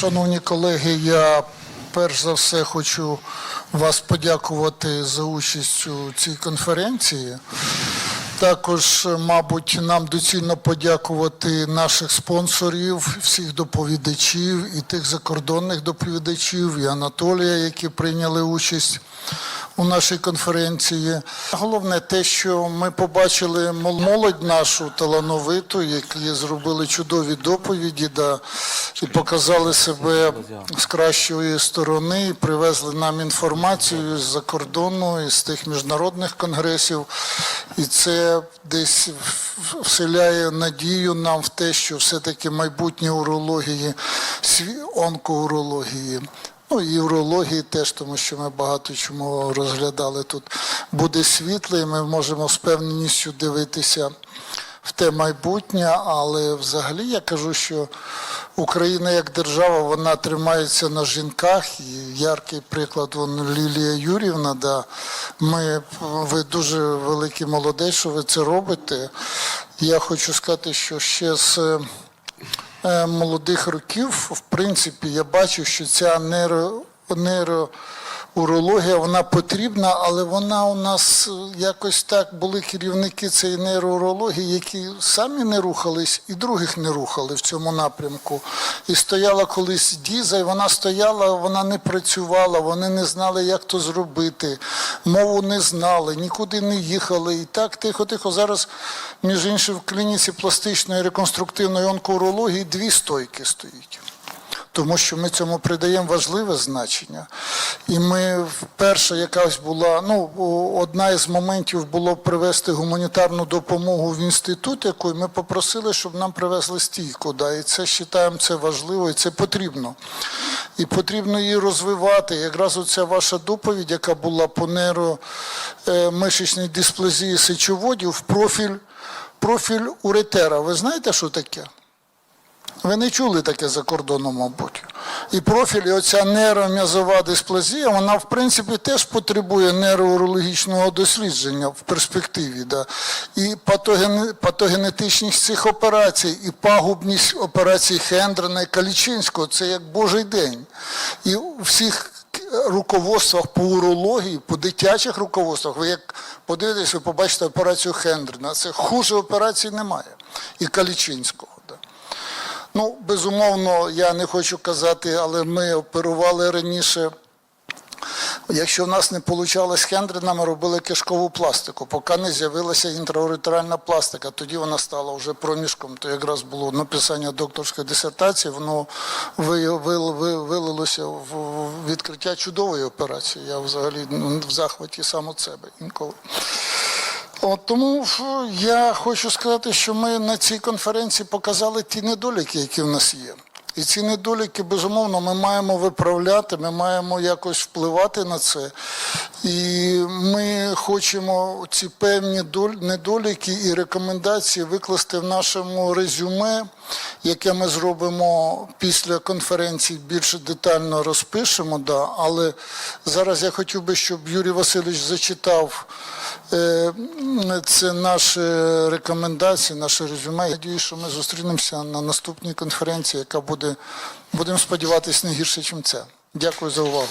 Шановні колеги, я перш за все хочу вас подякувати за участь у цій конференції. Також, мабуть, нам доцільно подякувати наших спонсорів, всіх доповідачів і тих закордонних доповідачів, і Анатолія, які прийняли участь у нашій конференції. Головне те, що ми побачили молодь нашу талановиту, які зробили чудові доповіді, да, і показали себе з кращої сторони, і привезли нам інформацію з-за кордону, із тих міжнародних конгресів. І це десь вселяє надію нам в те, що все-таки майбутнє урології, онкоурології, ну і урології теж, тому що ми багато чому розглядали тут, буде світле, і ми можемо з певністю дивитися в те майбутнє, але взагалі я кажу, що Україна як держава вона тримається на жінках. І яркий приклад вон Лілія Юрівна. Да. Ми, ви дуже великий молодець, що ви це робите. Я хочу сказати, що ще з е, молодих років, в принципі, я бачу, що ця нейро, нейроурологія, вона потрібна, але вона у нас е, якось так були керівники цієї нейроурології, які самі не рухались і других не рухали в цьому напрямку. І стояла колись діза, і вона стояла, вона не працювала, вони не знали, як то зробити, мову не знали, нікуди не їхали. І так тихо-тихо. Зараз, між іншим, в клініці пластичної реконструктивної онкоурології дві стойки стоїть тому що ми цьому придаємо важливе значення. І ми вперше якась була, ну, одна із моментів було привезти гуманітарну допомогу в інститут, який ми попросили, щоб нам привезли стійку. Да, і це вважаємо це важливо і це потрібно. І потрібно її розвивати. Якраз оця ваша доповідь, яка була по нейромишечній дисплазії сечоводів, профіль, профіль уретера. Ви знаєте, що таке? Ви не чули таке за кордоном, мабуть. І профіль, і оця нейром'язова дисплазія, вона, в принципі, теж потребує нейроурологічного дослідження в перспективі. Да. І патоген... патогенетичність цих операцій, і пагубність операцій Хендрена і Калічинського це як Божий день. І у всіх руководствах по урології, по дитячих руководствах, ви як подивитесь, ви побачите операцію Хендрена. Це хуже операції немає. І Калічинського. Ну, безумовно, я не хочу казати, але ми оперували раніше. Якщо в нас не вийшло з Хендрена, ми робили кишкову пластику, поки не з'явилася інтрауретральна пластика. Тоді вона стала вже проміжком. То якраз було написання докторської дисертації, воно ви- ви- ви- вилилося в відкриття чудової операції. Я взагалі ну, в захваті сам від себе інколи. От, тому я хочу сказати, що ми на цій конференції показали ті недоліки, які в нас є. І ці недоліки, безумовно, ми маємо виправляти, ми маємо якось впливати на це. І ми хочемо ці певні недоліки і рекомендації викласти в нашому резюме, яке ми зробимо після конференції, більше детально розпишемо. Да. Але зараз я хотів би, щоб Юрій Васильович зачитав це наші рекомендації, наше резюме. Я Надію, що ми зустрінемося на наступній конференції, яка буде, будемо сподіватися, не гірше, ніж ця. Дякую за увагу.